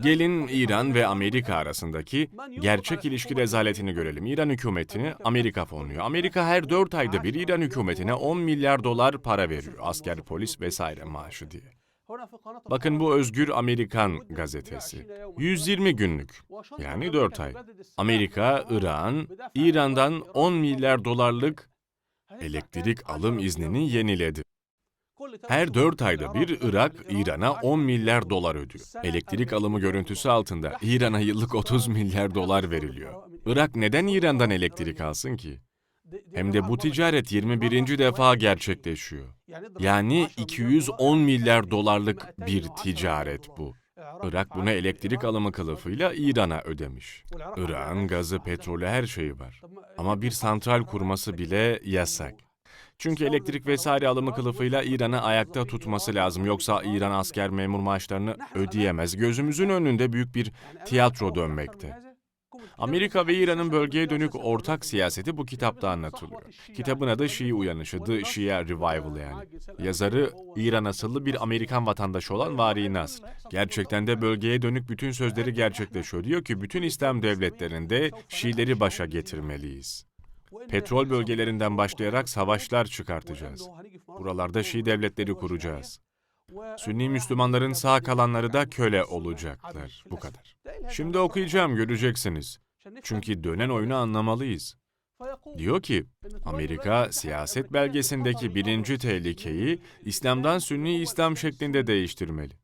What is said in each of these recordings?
Gelin İran ve Amerika arasındaki gerçek ilişki rezaletini görelim. İran hükümetini Amerika fonluyor. Amerika her 4 ayda bir İran hükümetine 10 milyar dolar para veriyor. Asker, polis vesaire maaşı diye. Bakın bu Özgür Amerikan gazetesi. 120 günlük. Yani 4 ay. Amerika, İran, İran'dan 10 milyar dolarlık elektrik alım iznini yeniledi. Her 4 ayda bir Irak, İran'a 10 milyar dolar ödüyor. Elektrik alımı görüntüsü altında İran'a yıllık 30 milyar dolar veriliyor. Irak neden İran'dan elektrik alsın ki? Hem de bu ticaret 21. defa gerçekleşiyor. Yani 210 milyar dolarlık bir ticaret bu. Irak buna elektrik alımı kılıfıyla İran'a ödemiş. Irak'ın gazı, petrolü her şeyi var. Ama bir santral kurması bile yasak. Çünkü elektrik vesaire alımı kılıfıyla İran'ı ayakta tutması lazım. Yoksa İran asker memur maaşlarını ödeyemez. Gözümüzün önünde büyük bir tiyatro dönmekte. Amerika ve İran'ın bölgeye dönük ortak siyaseti bu kitapta anlatılıyor. Kitabın adı Şii Uyanışı, The Shia Revival yani. Yazarı İran asıllı bir Amerikan vatandaşı olan Vari Nasr. Gerçekten de bölgeye dönük bütün sözleri gerçekleşiyor. Diyor ki bütün İslam devletlerinde Şiileri başa getirmeliyiz. Petrol bölgelerinden başlayarak savaşlar çıkartacağız. Buralarda Şii devletleri kuracağız. Sünni Müslümanların sağ kalanları da köle olacaklar. Bu kadar. Şimdi okuyacağım, göreceksiniz. Çünkü dönen oyunu anlamalıyız. Diyor ki, Amerika siyaset belgesindeki birinci tehlikeyi İslam'dan Sünni İslam şeklinde değiştirmeli.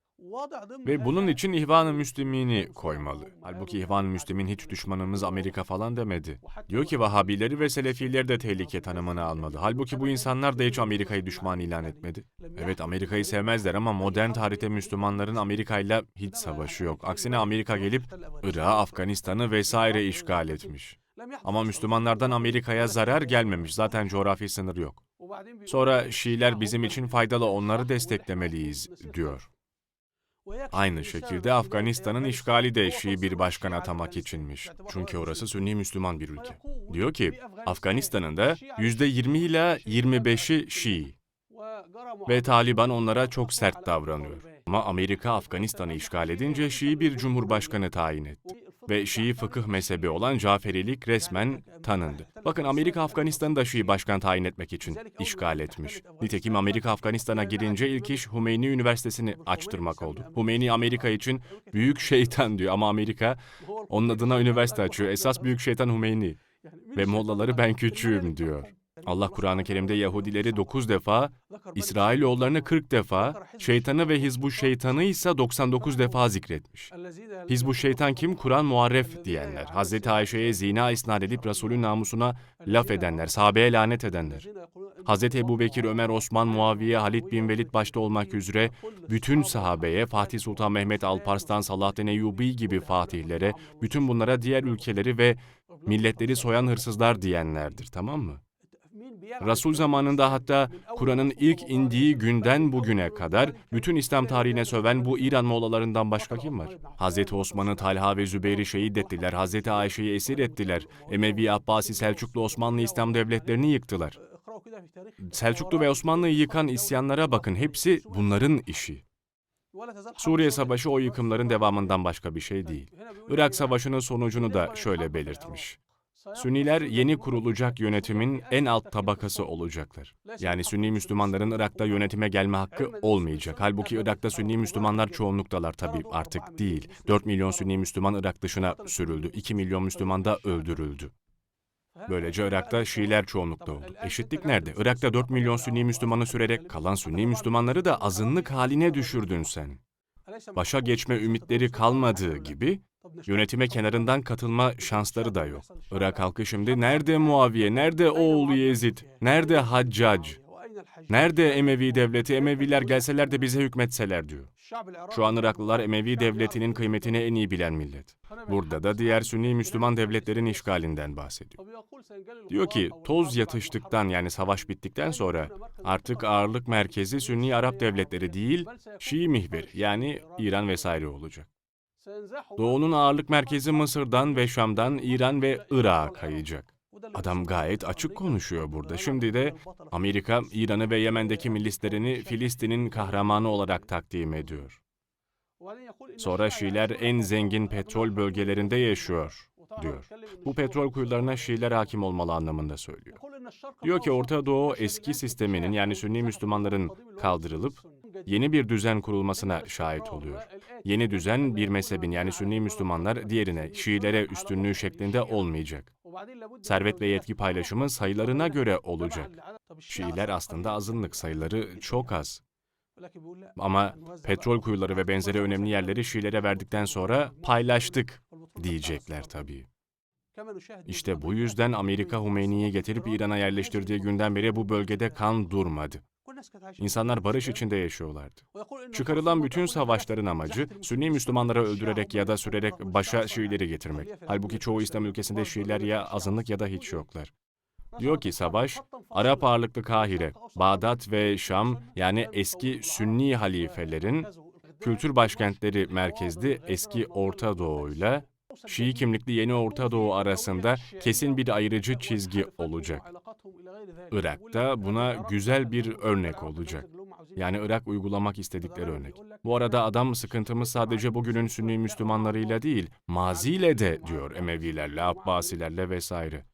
Ve bunun için İhvan-ı Müslümin'i koymalı. Halbuki İhvan-ı Müslümin hiç düşmanımız Amerika falan demedi. Diyor ki Vahabileri ve Selefileri de tehlike tanımını almalı. Halbuki bu insanlar da hiç Amerika'yı düşman ilan etmedi. Evet Amerika'yı sevmezler ama modern tarihte Müslümanların Amerika'yla hiç savaşı yok. Aksine Amerika gelip Irak'ı, Afganistan'ı vesaire işgal etmiş. Ama Müslümanlardan Amerika'ya zarar gelmemiş. Zaten coğrafi sınır yok. Sonra Şiiler bizim için faydalı onları desteklemeliyiz diyor. Aynı şekilde Afganistan'ın işgali de Şii bir başkan atamak içinmiş. Çünkü orası Sünni Müslüman bir ülke. Diyor ki, Afganistan'ın da %20 ila 25'i Şii. Ve Taliban onlara çok sert davranıyor. Ama Amerika Afganistan'ı işgal edince Şii bir cumhurbaşkanı tayin etti. Ve Şii fıkıh mezhebi olan Caferilik resmen tanındı. Bakın Amerika Afganistan'ı da Şii başkan tayin etmek için işgal etmiş. Nitekim Amerika Afganistan'a girince ilk iş Hümeyni Üniversitesi'ni açtırmak oldu. Hümeyni Amerika için büyük şeytan diyor ama Amerika onun adına üniversite açıyor. Esas büyük şeytan Hümeyni. Ve mollaları ben küçüğüm diyor. Allah Kur'an-ı Kerim'de Yahudileri 9 defa, İsrailoğullarını 40 defa, şeytanı ve Hizbu şeytanı ise 99 defa zikretmiş. Hizbu şeytan kim? Kur'an muharref diyenler. Hazreti Ayşe'ye zina isnat edip Resulün namusuna laf edenler, sahabeye lanet edenler. Hazreti Ebu Bekir, Ömer, Osman, Muaviye, Halid bin Velid başta olmak üzere bütün sahabeye, Fatih Sultan Mehmet Alparslan, Salahaddin Eyyubi gibi fatihlere, bütün bunlara diğer ülkeleri ve milletleri soyan hırsızlar diyenlerdir, tamam mı? Resul zamanında hatta Kur'an'ın ilk indiği günden bugüne kadar bütün İslam tarihine söven bu İran Moğollarından başka kim var? Hazreti Osman'ı Talha ve Zübeyir'i şehit ettiler, Hazreti Ayşe'yi esir ettiler, Emevi, Abbasi, Selçuklu, Osmanlı İslam devletlerini yıktılar. Selçuklu ve Osmanlı'yı yıkan isyanlara bakın, hepsi bunların işi. Suriye Savaşı o yıkımların devamından başka bir şey değil. Irak Savaşı'nın sonucunu da şöyle belirtmiş. Sünniler yeni kurulacak yönetimin en alt tabakası olacaklar. Yani Sünni Müslümanların Irak'ta yönetime gelme hakkı olmayacak. Halbuki Irak'ta Sünni Müslümanlar çoğunluktalar tabii artık değil. 4 milyon Sünni Müslüman Irak dışına sürüldü. 2 milyon Müslüman da öldürüldü. Böylece Irak'ta Şiiler çoğunlukta oldu. Eşitlik nerede? Irak'ta 4 milyon Sünni Müslümanı sürerek kalan Sünni Müslümanları da azınlık haline düşürdün sen. Başa geçme ümitleri kalmadığı gibi Yönetime kenarından katılma şansları da yok. Irak halkı şimdi. Nerede Muaviye, nerede oğlu Yezid, nerede Haccac, nerede Emevi devleti, Emeviler gelseler de bize hükmetseler diyor. Şu an Iraklılar Emevi devletinin kıymetini en iyi bilen millet. Burada da diğer Sünni Müslüman devletlerin işgalinden bahsediyor. Diyor ki toz yatıştıktan yani savaş bittikten sonra artık ağırlık merkezi Sünni Arap devletleri değil, Şii mihver yani İran vesaire olacak. Doğu'nun ağırlık merkezi Mısır'dan ve Şam'dan İran ve Irak'a kayacak. Adam gayet açık konuşuyor burada. Şimdi de Amerika, İran'ı ve Yemen'deki milislerini Filistin'in kahramanı olarak takdim ediyor. Sonra Şiiler en zengin petrol bölgelerinde yaşıyor, diyor. Bu petrol kuyularına Şiiler hakim olmalı anlamında söylüyor. Diyor ki Orta Doğu eski sisteminin yani Sünni Müslümanların kaldırılıp yeni bir düzen kurulmasına şahit oluyor. Yeni düzen bir mezhebin yani Sünni Müslümanlar diğerine, Şiilere üstünlüğü şeklinde olmayacak. Servet ve yetki paylaşımı sayılarına göre olacak. Şiiler aslında azınlık, sayıları çok az. Ama petrol kuyuları ve benzeri önemli yerleri Şiilere verdikten sonra paylaştık diyecekler tabii. İşte bu yüzden Amerika Hümeyni'yi getirip İran'a yerleştirdiği günden beri bu bölgede kan durmadı. İnsanlar barış içinde yaşıyorlardı. Çıkarılan bütün savaşların amacı Sünni Müslümanları öldürerek ya da sürerek başa Şiileri getirmek. Halbuki çoğu İslam ülkesinde Şiiler ya azınlık ya da hiç yoklar. Diyor ki savaş, Arap ağırlıklı Kahire, Bağdat ve Şam yani eski Sünni halifelerin kültür başkentleri merkezli eski Orta Doğu'yla Şii kimlikli yeni Orta Doğu arasında kesin bir ayrıcı çizgi olacak. Irak'ta buna güzel bir örnek olacak. Yani Irak uygulamak istedikleri örnek. Bu arada adam sıkıntımız sadece bugünün Sünni Müslümanlarıyla değil, maziyle de diyor Emevilerle, Abbasilerle vesaire.